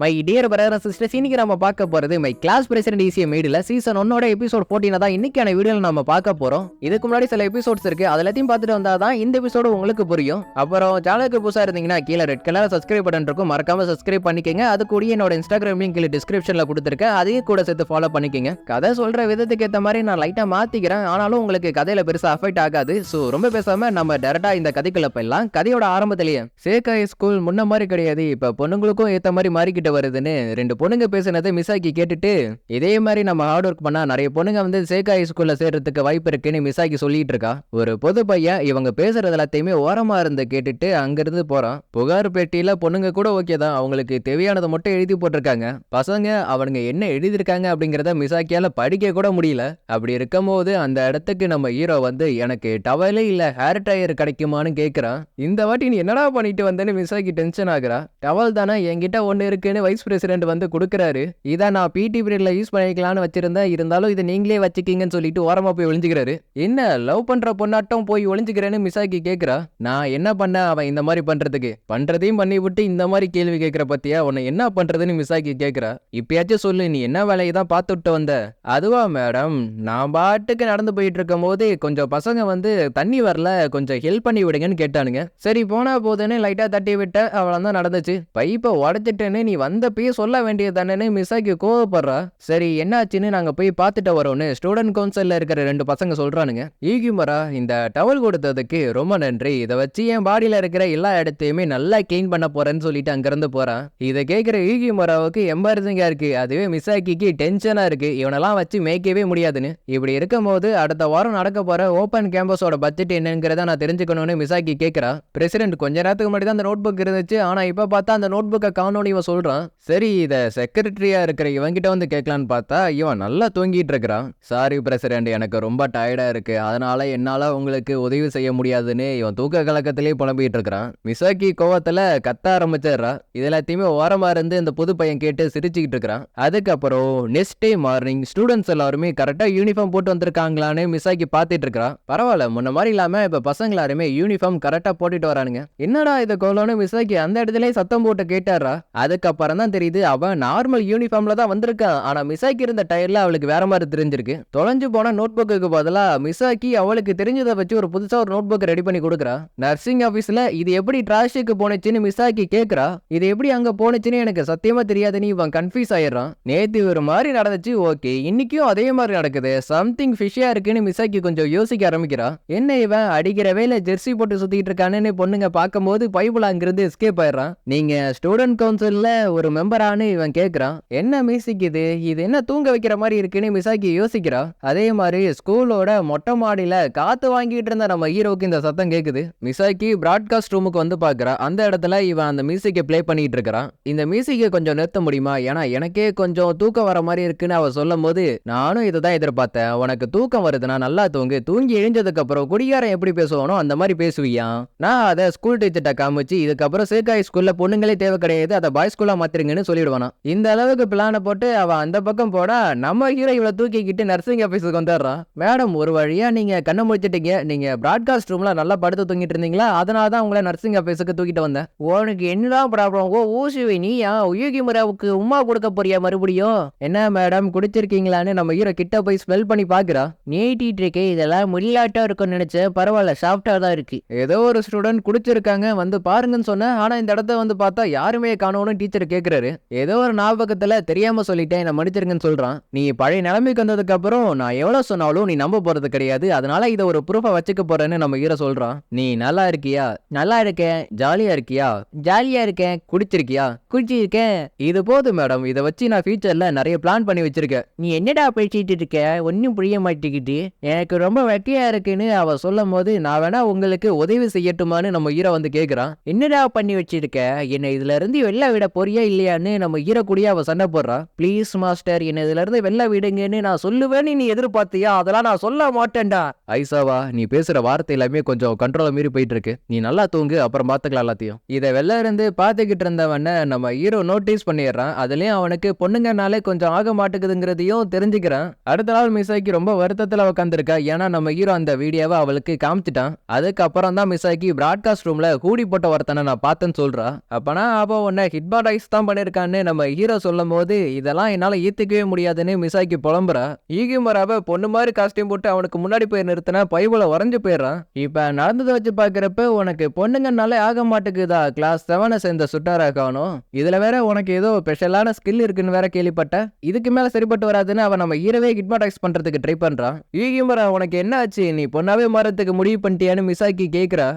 My dear brother sisters இன்னைக்கு நம்ம பார்க்க போறது மை கிளாஸ் பிரசிடென்ட் ஈஸிய மீடில் சீசன் ஒன்னோட எபிசோட் போட்டினா தான் இன்னைக்கான வீடியோல நம்ம பார்க்க போறோம். இதுக்கு முன்னாடி சில எபிசோட்ஸ் இருக்கு. அது எல்லாத்தையும் பார்த்துட்டு வந்தால் தான் இந்த எபிசோடு உங்களுக்கு புரியும். அப்புறம் சேனலுக்கு புதுசாக இருந்தீங்கன்னா கீழே ரெட் கலர் சப்ஸ்கிரைப் பட்டன் இருக்கும். மறக்காம சப்ஸ்கிரைப் பண்ணிக்கங்க. அது கூடயே என்னோட இன்ஸ்டாகிராம் லிங்க் கீழே கொடுத்துருக்கேன். அதையும் கூட சேர்த்து ஃபாலோ பண்ணிக்கங்க. கதை சொல்கிற விதத்துக்கு ஏற்ற மாதிரி நான் லைட்டாக மாற்றிக்கிறேன் ஆனாலும் உங்களுக்கு கதையில் பெருசாக அஃபெக்ட் ஆகாது. ஸோ ரொம்ப பேசாமல் நம்ம டேரக்டா இந்த கதைக்குள்ள போயிடலாம். கதையோட ஆரம்பத்திலேயே சேகாய் ஸ்கூல் முன்ன மாதிரி கிடையாது. இப்போ பொண்ணுங்களுக்கும் ஏற்ற மாதிரி மாறிக்கிட்டு வருதுன்னு ரெண்டு பொண்ணுங்க பேசுனதை மிசாக்கி கேட்டுட்டு இதே மாதிரி நம்ம ஹார்ட் ஒர்க் பண்ணா நிறைய பொண்ணுங்க வந்து சேகாய் ஸ்கூல்ல சேர்றதுக்கு வாய்ப்பு இருக்குன்னு மிசாக்கி சொல்லிட்டு இருக்கா? ஒரு பொது பையன் இவங்க பேசுறது எல்லாத்தையுமே ஓரமா இருந்து கேட்டுட்டு அங்கிருந்து போறான். புகார் பெட்டியில பொண்ணுங்க கூட ஓகே தான் அவங்களுக்கு தேவையானதை மட்டும் எழுதி போட்டிருக்காங்க. பசங்க அவனுங்க என்ன எழுதியிருக்காங்க அப்படிங்கிறத மிசாக்கியால படிக்க கூட முடியல. அப்படி இருக்கும்போது அந்த இடத்துக்கு நம்ம ஹீரோ வந்து எனக்கு டவலே இல்ல ஹேர் டயர் கிடைக்குமான்னு கேக்குறான். இந்த வாட்டி நீ என்னடா பண்ணிட்டு வந்தேன்னு மிசாக்கி டென்ஷன் ஆகுறா. டவல் தானே என்கிட்ட ஒன்று இருக்குன்னு வைஸ் பிரசிடென்ட் வந்து கொடுக்குறாரு. இதை நான் பிடி பீரியடில் யூஸ் பண்ணிக்கலாம்னு வச்சிருந்தேன். இருந்தாலும் இதை நீங்களே வச்சுக்கிங்கன்னு சொல்லிட்டு ஓரமாக போய் ஒளிஞ்சுக்கிறாரு. என்ன லவ் பண்ணுற பொண்ணாட்டம் போய் ஒளிஞ்சுக்கிறேன்னு மிசாக்கி கேட்குறா நான் என்ன பண்ண அவன் இந்த மாதிரி பண்ணுறதுக்கு பண்ணுறதையும் பண்ணி விட்டு இந்த மாதிரி கேள்வி கேட்குற பற்றியா உன்னை என்ன பண்ணுறதுன்னு மிசாக்கி கேட்குறா இப்பயாச்சும் சொல்லு நீ என்ன வேலையை தான் பார்த்துட்டு வந்த? அதுவா மேடம் நான் பாட்டுக்கு நடந்து போயிட்டு இருக்கும் போது கொஞ்சம் பசங்க வந்து தண்ணி வரல கொஞ்சம் ஹெல்ப் பண்ணி விடுங்கன்னு கேட்டானுங்க. சரி போனா போதுன்னு லைட்டாக தட்டி விட்ட. அவ்வளவுதான் நடந்துச்சு. பைப்பை உடச்சிட்டேன்னு நீ அந்த வந்தப்பயே சொல்ல வேண்டியது தானேன்னு மிஸ்ஸாக்கி கோவப்படுறா. சரி என்னாச்சுன்னு நாங்கள் போய் பார்த்துட்டு வரோம்னு ஸ்டூடெண்ட் கவுன்சிலில் இருக்கிற ரெண்டு பசங்க சொல்கிறானுங்க ஈகிமரா இந்த டவல் கொடுத்ததுக்கு ரொம்ப நன்றி. இதை வச்சு என் பாடியில் இருக்கிற எல்லா இடத்தையுமே நல்லா க்ளீன் பண்ண போகிறேன்னு சொல்லிட்டு அங்கேருந்து போகிறான் இதை கேட்குற ஈகிமராவுக்கு எம்பாரசிங்கா இருக்குது அதுவே மிஸ்ஸாக்கிக்கு டென்ஷனாக இருக்குது இவனெல்லாம் வச்சு மேய்க்கவே முடியாதுன்னு. இப்படி இருக்கும்போது அடுத்த வாரம் நடக்க போகிற ஓப்பன் கேம்பஸோட பட்ஜெட் என்னங்கிறத நான் தெரிஞ்சுக்கணும்னு மிசாக்கி கேட்கறா பிரசிடென்ட் கொஞ்ச நேரத்துக்கு முன்னாடி தான் அந்த நோட் புக் இருந்துச்சு. ஆனால் இப்போ பார்த்தா அந்த நோட் புக்கை காணோன்னு இவன் சொல்கிறான் சரி இதை செக்ரட்டரியாக இருக்கிற இவங்கிட்ட வந்து கேட்கலான்னு பார்த்தா இவன் நல்லா தூங்கிட்டு இருக்கிறான் சாரி பிரசிடென்ட் எனக்கு ரொம்ப டயர்டாக இருக்குது அதனால் என்னால் உங்களுக்கு உதவி செய்ய முடியாதுன்னு இவன் தூக்க கலக்கத்திலே புலம்பிகிட்டு இருக்கிறான். மிசாக்கி கோவத்தில் கத்த ஆரம்பிச்சிடுறா. இது எல்லாத்தையுமே ஓரமாக இருந்து இந்த புது பையன் கேட்டு சிரிச்சுக்கிட்டு இருக்கிறான். அதுக்கப்புறம் நெக்ஸ்ட் டே மார்னிங் ஸ்டூடெண்ட்ஸ் எல்லாருமே கரெக்டாக யூனிஃபார்ம் போட்டு வந்திருக்காங்களான்னு மிசாக்கி பார்த்துட்டு இருக்கிறான். பரவாயில்ல முன்ன மாதிரி இல்லாமல் இப்போ பசங்க எல்லாருமே யூனிஃபார்ம் கரெக்டாக போட்டுட்டு வரானுங்க. என்னடா இதை கோலோன்னு மிசாக்கி அந்த இடத்துல சத்தம் போட்டு கேட்டாரா அதுக்கப்புறம் தான் தெரியுது. அவன் நார்மல் யூனிஃபார்ம்ல தான் வந்திருக்கான் ஆனா மிஸ்ஸாக்கி இருந்த டயர்ல அவளுக்கு வேற மாதிரி தெரிஞ்சிருக்கு. தொலைஞ்சு போன நோட் புக்கு பதிலா ஆக்கி அவளுக்கு தெரிஞ்சதை வச்சு ஒரு புதுசா ஒரு நோட் புக் ரெடி பண்ணி கொடுக்குறா. நர்சிங் ஆபீஸ்ல இது எப்படி டிராஷுக்கு போனுச்சுன்னு மிஸ்ஸாக்கி கேக்குறா. இது எப்படி அங்க போனுச்சுன்னு எனக்கு சத்தியமா தெரியாதுன்னு இவன் கன்ஃபியூஸ் ஆயிடுறான். நேத்து ஒரு மாதிரி நடந்துச்சு ஓகே. இன்னைக்கும் அதே மாதிரி நடக்குது. சம்திங் ஃபிஷியா இருக்குன்னு மிஸ்ஸாக்கி கொஞ்சம் யோசிக்க ஆரம்பிக்கிறா. என்ன இவன் அடிக்கிற வேலை ஜெர்சி போட்டு சுத்திட்டு இருக்கானுன்னு பொண்ணுங்க பார்க்கும்போது பைபிள் அங்கிருந்து எஸ்கேப் ஆயிடுறான். நீங்க ஸ்டூடெண்ட் கவுன்சில்ல ஒரு மெம்பரானு இவன் கேட்குறான் என்ன மியூசிக் இது? இது என்ன தூங்க வைக்கிற மாதிரி இருக்குன்னு மிசாக்கி யோசிக்கிறா. அதே மாதிரி ஸ்கூலோட மொட்டை மாடியில் காத்து வாங்கிட்டு இருந்த நம்ம ஹீரோக்கு இந்த சத்தம் கேட்குது மிசாக்கி பிராட்காஸ்ட் ரூமுக்கு வந்து பார்க்குறான் அந்த இடத்துல இவன் அந்த மியூசிக்கை ப்ளே பண்ணிட்டு இருக்கிறான். இந்த மியூசிக்கை கொஞ்சம் நிறுத்த முடியுமா? ஏன்னா எனக்கே கொஞ்சம் தூக்கம் வர மாதிரி இருக்குன்னு அவ சொல்லும் போது நானும் இதை தான் எதிர்பார்த்தேன். உனக்கு தூக்கம் வருதுன்னா நல்லா தூங்கு. தூங்கி எழுந்ததுக்கு அப்புறம் குடிகாரன் எப்படி பேசுவானோ அந்த மாதிரி பேசுவியான் நான் அதை ஸ்கூல் டீச்சர்கிட்ட காமிச்சு இதுக்கப்புறம் சேக்காய் ஸ்கூல்ல பொண்ணுங்களே தேவை கிடையாது. அதை பாய் ஸ்கூலா மாத்திருங்கன்னு சொல்லிடுவானா. இந்த அளவுக்கு பிளானை போட்டு அவ அந்த பக்கம் போட நம்ம ஹீரோ இவளை தூக்கிக்கிட்டு நர்சிங் ஆபீஸுக்கு வந்துடுறான் மேடம் ஒரு வழியா நீங்க கண்ணை முடிச்சிட்டீங்க. நீங்க பிராட்காஸ்ட் ரூம்ல நல்லா படுத்து தூங்கிட்டு இருந்தீங்களா? அதனால தான் உங்களை நர்சிங் ஆபீஸுக்கு தூக்கிட்டு வந்தேன். உனக்கு என்னதான் ப்ராப்ளம் ஓ ஊசிவை நீயா? உயுகி முறாவுக்கு உமா கொடுக்க போறியா மறுபடியும்? என்ன மேடம் குடிச்சிருக்கீங்களான்னு நம்ம ஹீரோ கிட்ட போய் ஸ்மெல் பண்ணி பாக்குறா. நீட்டிட்டு இருக்கே இதெல்லாம் முள்ளாட்டா இருக்கும்னு நினைச்சேன். பரவாயில்ல சாஃப்டா தான் இருக்கு. ஏதோ ஒரு ஸ்டூடெண்ட் குடிச்சிருக்காங்க வந்து பாருங்கன்னு சொன்னேன். ஆனா இந்த இடத்த வந்து பார்த்தா யாருமே காணோம்னு டீச்சர் கேக்குறாரு. ஏதோ ஒரு ஞாபகத்துல தெரியாம சொல்லிட்டேன் என்ன மன்னிச்சிருங்கன்னு சொல்றான். நீ பழைய நிலைமைக்கு வந்ததுக்கப்புறம் நான் எவ்வளவு சொன்னாலும் நீ நம்ப போறது கிடையாது. அதனால இதை ஒரு ப்ரூஃபை வச்சுக்க போறேன்னு நம்ம ஹீரோ சொல்றான். நீ நல்லா இருக்கியா? நல்லா இருக்கேன். ஜாலியா இருக்கியா? ஜாலியா இருக்கேன். குடிச்சிருக்கியா? குடிச்சிருக்கேன். இது போதும் மேடம். இதை வச்சு நான் ஃபியூச்சரில் நிறைய பிளான் பண்ணி வச்சிருக்கேன். நீ என்னடா பேசிட்டு இருக்க? ஒன்னும் புரிய மாட்டிக்கிட்டு எனக்கு ரொம்ப வெட்டியா இருக்குன்னு அவ சொல்லும் போது நான் வேணா உங்களுக்கு உதவி செய்யட்டுமான்னு நம்ம ஹீரோ வந்து கேட்குறான் என்னடா பண்ணி வச்சிருக்க? என்னை இதுல இருந்து வெளில விட போறியா? இல்லையான்னு நம்ம ஈரக்கூடிய அவ சண்டை போடுறா. ப்ளீஸ் மாஸ்டர் என்ன இதுல இருந்து வெளில விடுங்கன்னு நான் சொல்லுவேன்னு நீ எதிர்பார்த்தியா? அதெல்லாம் நான் சொல்ல மாட்டேன்டா. ஐசாவா நீ பேசுற வார்த்தை எல்லாமே கொஞ்சம் கண்ட்ரோல மீறி போயிட்டு இருக்கு நீ நல்லா தூங்கு அப்புறம் பாத்துக்கலாம் எல்லாத்தையும். இதை வெளில இருந்து பாத்துக்கிட்டு இருந்தவன நம்ம ஹீரோ நோட்டீஸ் பண்ணிடுறான். அதுலயும் அவனுக்கு பொண்ணுங்கனாலே கொஞ்சம் ஆக மாட்டேங்குதுங்கிறதையும் தெரிஞ்சுக்கிறான். அடுத்த நாள் மிஸ்ஸாக்கி ரொம்ப வருத்தத்துல உட்காந்துருக்கா ஏன்னா நம்ம ஹீரோ அந்த வீடியோவை அவளுக்கு காமிச்சிட்டான். அதுக்கப்புறம் தான் மிஸ்ஸாக்கி பிராட்காஸ்ட் ரூம்ல கூடி போட்ட ஒருத்தனை நான் பார்த்தேன்னு சொல்றா. அப்பனா அவ உன்னை ஹிட்பாடைஸ் மிஸ்டேக்ஸ் தான் பண்ணிருக்கான்னு நம்ம ஹீரோ சொல்லும் போது இதெல்லாம் என்னால் ஈத்துக்கவே முடியாதுன்னு மிசாக்கி புலம்புறா. ஈகிமராவை பொண்ணு மாதிரி காஸ்டியூம் போட்டு அவனுக்கு முன்னாடி போய் நிறுத்தினா பைபிள உறைஞ்சு போயிடுறான். இப்போ நடந்ததை வச்சு பார்க்குறப்ப உனக்கு பொண்ணுங்கனாலே ஆக மாட்டேங்குதா? கிளாஸ் செவனை சேர்ந்த சுட்டாரா காணும் இதில் வேற உனக்கு ஏதோ ஸ்பெஷலான ஸ்கில் இருக்குன்னு வேற கேள்விப்பட்டேன் இதுக்கு மேலே சரிப்பட்டு வராதுன்னு அவன் நம்ம ஹீரோவே கிட்மாடாக்ஸ் பண்ணுறதுக்கு ட்ரை பண்ணுறான் ஈகிமரா உனக்கு என்ன ஆச்சு? நீ பொண்ணாவே மாறத்துக்கு முடிவு பண்ணிட்டியான்னு மிசாக்கி கேட்குறா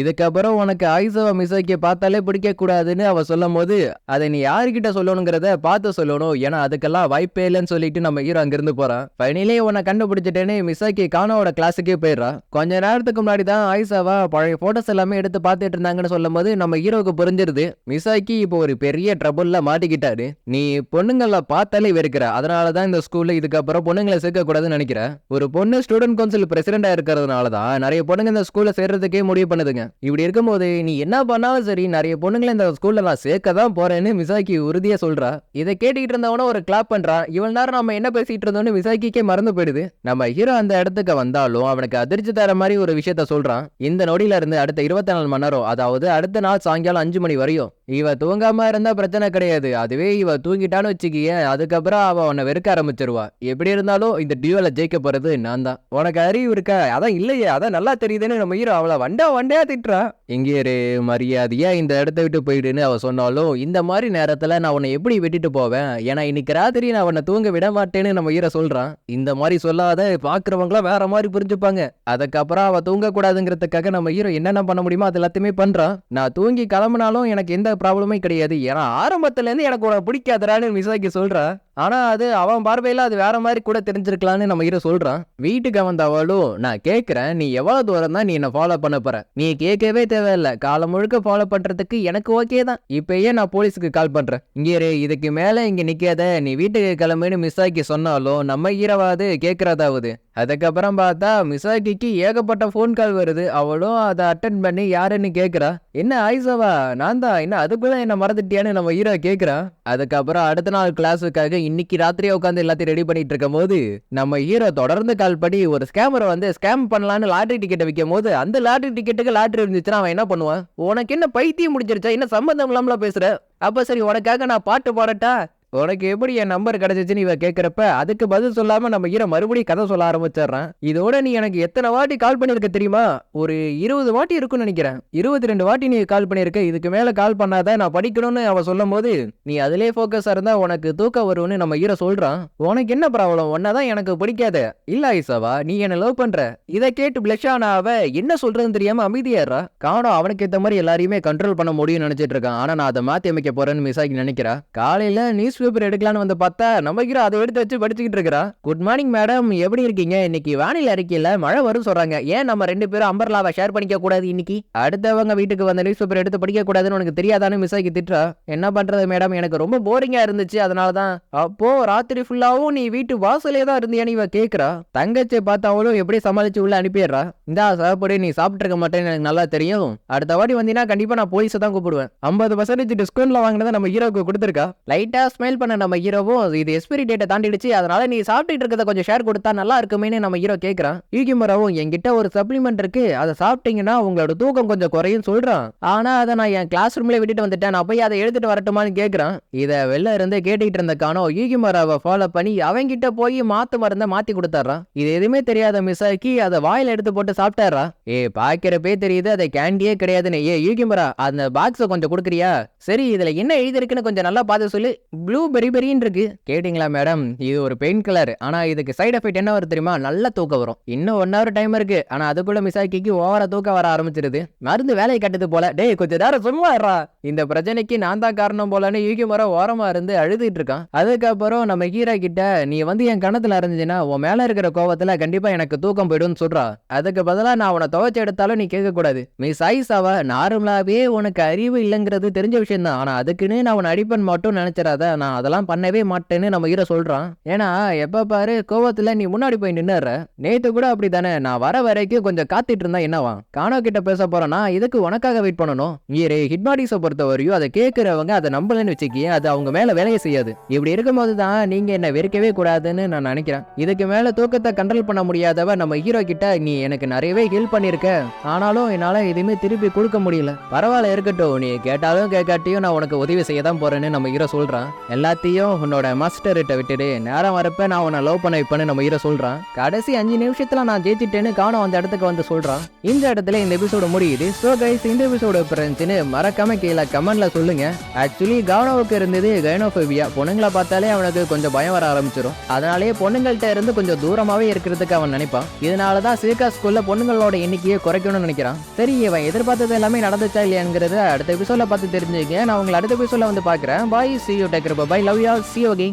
இதுக்கப்புறம் உனக்கு ஐசவ மிசாக்கிய பார்த்தாலே பிடிக்கக்கூடாதுன்னு அவள் சொல்லும் போது அதை நீ யாருக்கிட்ட சொல்லணுங்கிறத பார்த்து சொல்லணும். ஏன்னா அதுக்கெல்லாம் வாய்ப்பே இல்லைன்னு சொல்லிட்டு நம்ம ஹீரோ அங்கிருந்து போகிறான் ஃபைனலே உன்னை கண்டுபிடிச்சிட்டேன்னு மிசாக்கி கானோட கிளாஸுக்கே போயிடுறா கொஞ்ச நேரத்துக்கு முன்னாடி தான் ஐசாவா பழைய ஃபோட்டோஸ் எல்லாமே எடுத்து பார்த்துட்டு இருந்தாங்கன்னு சொல்லும் போது நம்ம ஹீரோவுக்கு புரிஞ்சிருது. மிசாக்கி இப்போ ஒரு பெரிய ட்ரபுளில் மாட்டிக்கிட்டாரு. நீ பொண்ணுங்களை பார்த்தாலே வெறுக்கிற. அதனால தான் இந்த ஸ்கூலில் இதுக்கப்புறம் பொண்ணுங்களை சேர்க்கக்கூடாதுன்னு நினைக்கிறேன் ஒரு பொண்ணு ஸ்டூடெண்ட் கவுன்சில் பிரசிடண்டா இருக்கிறதுனால தான் நிறைய பொண்ணுங்க இந்த ஸ்கூலில் சேர்றதுக்கே முடிவு பண்ணுதுங்க. இப்படி இருக்கும்போது நீ என்ன பண்ணாலும் சரி நிறைய பொண்ணுங்களை இந்த ஸ்கூல்ல நான் சேர்க்க தான் போறேன்னு மிசாக்கி உறுதியா சொல்றா. இதை கேட்டுக்கிட்டு இருந்தவன ஒரு கிளாப் பண்றான். இவ்வளவு நேரம் நம்ம என்ன பேசிட்டு இருந்தோம்னு மிசாக்கிக்கே மறந்து போயிடுது. நம்ம ஹீரோ அந்த இடத்துக்கு வந்தாலும் அவனுக்கு அதிர்ச்சி தர மாதிரி ஒரு விஷயத்த சொல்றான். இந்த நொடியில இருந்து அடுத்த இருபத்தி நாலு மணி நேரம் அதாவது அடுத்த நாள் சாயங்காலம் அஞ்சு மணி வரையும் இவ தூங்காம இருந்தா பிரச்சனை கிடையாது. அதுவே இவ தூங்கிட்டான்னு வச்சுக்கிய அதுக்கப்புறம் அவ உன்னை வெறுக்க ஆரம்பிச்சிருவா. எப்படி இருந்தாலும் இந்த டியூவில் ஜெயிக்க போறது நான் தான். உனக்கு அறிவு இருக்கா? அதான் இல்லையே அதான் நல்லா தெரியுதுன்னு நம்ம ஹீரோ அவளை வண்டா வண்டையா திட்டுறா. இங்கே மரியாதையா இந்த இடத்த விட்டு போயிடுன்னு அவ சொன்னாலும் இந்த மாதிரி நேரத்துல நான் உன்னை எப்படி விட்டுட்டு போவேன்? ஏன்னா இன்னைக்கு ராத்திரி நான் உன்னை தூங்க விட மாட்டேன்னு நம்ம ஹீரோ சொல்றான். இந்த மாதிரி சொல்லாத பாக்குறவங்களாம் வேற மாதிரி புரிஞ்சுப்பாங்க. அதுக்கப்புறம் அவ தூங்க கூடாதுங்கிறதுக்காக நம்ம ஹீரோ என்னென்ன பண்ண முடியுமோ அது எல்லாத்தையுமே பண்றான். நான் தூங்கி கிளம்புனாலும் எனக்கு எந்த ப்ராப்ளமே கிடையாது. ஏன்னா ஆரம்பத்துல இருந்து எனக்கு உன பிடிக்காதரான்னு மிசாக்கி சொல்கிறேன் ஆனால் அது அவன் பார்வையில் அது வேற மாதிரி கூட தெரிஞ்சிருக்கலான்னு நம்ம ஹீரோ சொல்கிறான் வீட்டுக்கு வந்தவளும் நான் கேட்குறேன் நீ எவ்வளோ தூரம் தான் நீ என்னை ஃபாலோ பண்ண போற? நீ கேட்கவே தேவையில்ல. காலம் முழுக்க ஃபாலோ பண்ணுறதுக்கு எனக்கு ஓகே தான். இப்பயே நான் போலீஸுக்கு கால் பண்ணுறேன் இங்கே இதுக்கு மேலே இங்கே நிற்காத நீ வீட்டுக்கு கிளம்புன்னு மிஸ்ஸாக்கி சொன்னாலும் நம்ம ஹீரோவாது கேட்குறதாவது அதுக்கப்புறம் பார்த்தா மிசாக்கிக்கு ஏகப்பட்ட ஃபோன் கால் வருது. அவளும் அதை அட்டன் பண்ணி யாருன்னு கேட்குறா என்ன ஆயிசவா நான் தான். என்ன அதுக்குள்ளே என்ன மறந்துட்டியான்னு நம்ம ஹீரோ கேட்குறான் அதுக்கப்புறம் அடுத்த நாள் கிளாஸுக்காக இன்னைக்கு ராத்திரியே உட்காந்து எல்லாத்தையும் ரெடி பண்ணிட்டு இருக்கும் போது நம்ம ஹீரோ தொடர்ந்து கால் பண்ணி ஒரு ஸ்கேமரை வந்து ஸ்கேம் பண்ணலான்னு லாட்ரி டிக்கெட்டை விற்கும் போது அந்த லாட்ரி டிக்கெட்டுக்கு லாட்ரி இருந்துச்சுன்னா அவன் என்ன பண்ணுவான்? உனக்கு என்ன பைத்தியம் முடிஞ்சிருச்சா? என்ன சம்மந்தம் இல்லாமல பேசுற? அப்ப சரி உனக்காக நான் பாட்டு பாடட்டா? உனக்கு எப்படி என் நம்பர் கிடைச்சிச்சுன்னு இவ கேட்குறப்ப அதுக்கு பதில் சொல்லாம நம்ம ஹீரோ மறுபடியும் கதை சொல்ல ஆரம்பிச்சிடுறான். இதோட நீ எனக்கு எத்தனை வாட்டி கால் பண்ணிருக்க தெரியுமா? ஒரு இருபது வாட்டி இருக்கும்னு நினைக்கிறேன். இருபத்தி ரெண்டு வாட்டி நீ கால் பண்ணிருக்க இதுக்கு மேல கால் பண்ணாதான் நான் படிக்கணும்னு அவ சொல்லும் போது நீ அதிலே ஃபோக்கஸா இருந்தா உனக்கு தூக்கம் வரும்னு நம்ம ஈர சொல்றான். உனக்கு என்ன ப்ராப்ளம் உன்னதான் எனக்கு பிடிக்காத. இல்ல ஐசாவா நீ என்ன லவ் பண்ற. இதை கேட்டு பிளஷான அவ என்ன சொல்றதுன்னு தெரியாம அமைதியாடுறா காணோம் அவனுக்கு ஏத்த மாதிரி எல்லாரையுமே கண்ட்ரோல் பண்ண முடியும்னு நினைச்சிட்டு இருக்கான். ஆனா நான் அதை மாத்தி அமைக்க போறேன்னு ஆகி நினைக்கிறா. காலையில நியூஸ் பேப்பர் எடுக்கலாம்னு வந்து பார்த்தா நம்ம ஹீரோ அதை எடுத்து வச்சு படிச்சுக்கிட்டு இருக்கிறா. குட் மார்னிங் மேடம் எப்படி இருக்கீங்க? இன்னைக்கு வானிலை அறிக்கையில் மழை வரும் சொல்றாங்க. ஏன் நம்ம ரெண்டு பேரும் அம்பர்லாவை ஷேர் பண்ணிக்க கூடாது இன்னைக்கு? அடுத்தவங்க வீட்டுக்கு வந்த நியூஸ் பேப்பர் எடுத்து படிக்க கூடாதுன்னு உனக்கு தெரியாதான்னு மிஸ்ஸாக்கி திட்டுறா. என்ன பண்றது மேடம் எனக்கு ரொம்ப போரிங்கா இருந்துச்சு. அதனால தான் அப்போ ராத்திரி ஃபுல்லாவும் நீ வீட்டு வாசலே தான் இருந்தியான்னு இவ கேக்குறா. தங்கச்சி பார்த்தாவளும் எப்படி சமாளிச்சு உள்ள அனுப்பிடுறா. இந்தா சாப்பாடு. நீ சாப்பிட்டுருக்க மாட்டேன்னு எனக்கு நல்லா தெரியும். அடுத்த வாட்டி வந்தீங்கன்னா கண்டிப்பா நான் போலீஸை தான் கூப்பிடுவேன். ஐம்பது பர்சன்டேஜ் டிஸ்கவுண்ட்ல வாங்கினதை நம்ம ஹீரோக்கு கொடுத்துருக்கா. லைட்டா ஸ்மைல் பண்ண நம்ம ஹீரோவும் இது எக்ஸ்பிரி டேட்டை தாண்டிடுச்சு. அதனால நீ சாப்பிட்டுட்டு இருக்கிறத கொஞ்சம் ஷேர் கொடுத்தா நல்லா இருக்குமேனு நம்ம ஹீரோ கேட்கறான் யூகிமராவும் என்கிட்ட ஒரு சப்ளிமெண்ட் இருக்கு. அதை சாப்பிட்டீங்கன்னா உங்களோட தூக்கம் கொஞ்சம் குறையும் சொல்றான். ஆனா அதை நான் என் கிளாஸ் ரூம்ல விட்டுட்டு வந்துட்டேன். நான் போய் அதை எடுத்துட்டு வரட்டுமான்னு கேட்கறான் இதை வெளில இருந்து கேட்டுக்கிட்டு இருந்த காணோ யூகிமராவை ஃபாலோ பண்ணி அவங்கிட்ட போய் மாத்து மருந்தை மாத்தி கொடுத்துட்றான். இது எதுவுமே தெரியாத மிஸ் ஆக்கி அதை வாயில எடுத்து போட்டு சாப்பிட்டாரா ஏ பாக்கிறப்பே தெரியுது அதை கேண்டியே கிடையாதுன்னு. ஏ யூகிமரா அந்த பாக்ஸை கொஞ்சம் கொடுக்குறியா? சரி இதுல என்ன எழுதிருக்குன்னு கொஞ்சம் நல்லா பார்த்து சொல்லு. ப்ளூ பெரி பெரின்னு இருக்கு. கேட்டிங்களா மேடம் இது ஒரு பெயின் கலர் ஆனா இதுக்கு சைடு எஃபெக்ட் என்ன வரும் தெரியுமா? நல்ல தூக்கம் வரும். இன்னும் ஒன் ஹவர் டைம் இருக்கு. ஆனா அதுக்குள்ள மிசாக்கிக்கு ஓவரா தூக்கம் வர ஆரம்பிச்சிருது. மருந்து வேலையை கட்டுது போல. டேய் கொஞ்சம் நேரம் சும்மா இந்த பிரச்சனைக்கு நான் தான் காரணம் போலன்னு யூகி மரம் ஓரமா இருந்து அழுதுட்டு இருக்கான். அதுக்கப்புறம் நம்ம ஹீரா கிட்ட நீ வந்து என் கணத்துல இருந்துச்சுன்னா உன் மேல இருக்கிற கோவத்துல கண்டிப்பா எனக்கு தூக்கம் போயிடும்னு சொல்றா. அதுக்கு பதிலா நான் உன துவைச்சு எடுத்தாலும் நீ கேட்க கூடாது. மிஸ் ஐசாவா நார்மலாவே உனக்கு அறிவு இல்லைங்கிறது தெரிஞ்ச விஷயம் தான் ஆனால் அதுக்குன்னு நான் உன அடிப்பன் மட்டும் நினைச்சிடாத. நான் நான் அதெல்லாம் பண்ணவே மாட்டேன்னு நம்ம ஹீரோ சொல்கிறான் ஏன்னா எப்போ பாரு கோவத்தில் நீ முன்னாடி போய் நின்னுற நேற்று கூட அப்படி தானே நான் வர வரைக்கும் கொஞ்சம் காத்திட்டு இருந்தா என்னவா கானோ கிட்ட பேச போறேன்னா இதுக்கு உனக்காக வெயிட் பண்ணணும்? ஈரே ஹிட்மாடிஸை பொறுத்த வரையும் அதை கேட்குறவங்க அதை நம்பலன்னு வச்சுக்கி அது அவங்க மேலே வேலையை செய்யாது. இப்படி இருக்கும்போது தான் நீங்கள் என்ன வெறுக்கவே கூடாதுன்னு நான் நினைக்கிறேன். இதுக்கு மேலே தூக்கத்தை கண்ட்ரோல் பண்ண முடியாதவ நம்ம ஹீரோ கிட்ட நீ எனக்கு நிறையவே ஹெல்ப் பண்ணியிருக்க ஆனாலும் என்னால் எதுவுமே திருப்பி கொடுக்க முடியல. பரவாயில்ல இருக்கட்டும் நீ கேட்டாலும் கேட்காட்டியும் நான் உனக்கு உதவி செய்ய தான் போறேன்னு நம்ம ஹீரோ சொல்கிறேன் எல்லாத்தையும் உன்னோட மாஸ்டர்கிட்ட விட்டுடு. நேரம் வரப்ப நான் உன்னை லவ் பண்ண வைப்பேன்னு நம்ம ஹீரோ சொல்றான். கடைசி அஞ்சு நிமிஷத்துல நான் ஜெயிச்சிட்டேன்னு கவனம் அந்த இடத்துக்கு வந்து சொல்றான். இந்த இடத்துல இந்த எபிசோடு முடியுது. ஸோ கைஸ் இந்த எபிசோடு பிறந்துச்சுன்னு மறக்காம கீழே கமெண்ட்ல சொல்லுங்க. ஆக்சுவலி கவனவுக்கு இருந்தது கைனோஃபோபியா பொண்ணுங்களை பார்த்தாலே அவனுக்கு கொஞ்சம் பயம் வர ஆரம்பிச்சிடும் அதனாலேயே பொண்ணுங்கள்ட்ட இருந்து கொஞ்சம் தூரமாவே இருக்கிறதுக்கு அவன் நினைப்பான். இதனால தான் சிலிக்கா ஸ்கூல்ல பொண்ணுங்களோட எண்ணிக்கையை குறைக்கணும்னு நினைக்கிறான். சரி இவன் எதிர்பார்த்தது எல்லாமே நடந்துச்சா இல்லையாங்கிறத அடுத்த எபிசோட பார்த்து தெரிஞ்சுக்க நான் உங்களை அடுத்த எபிசோட வந்து பார்க்குறேன். Bye see you take care bye love you see okay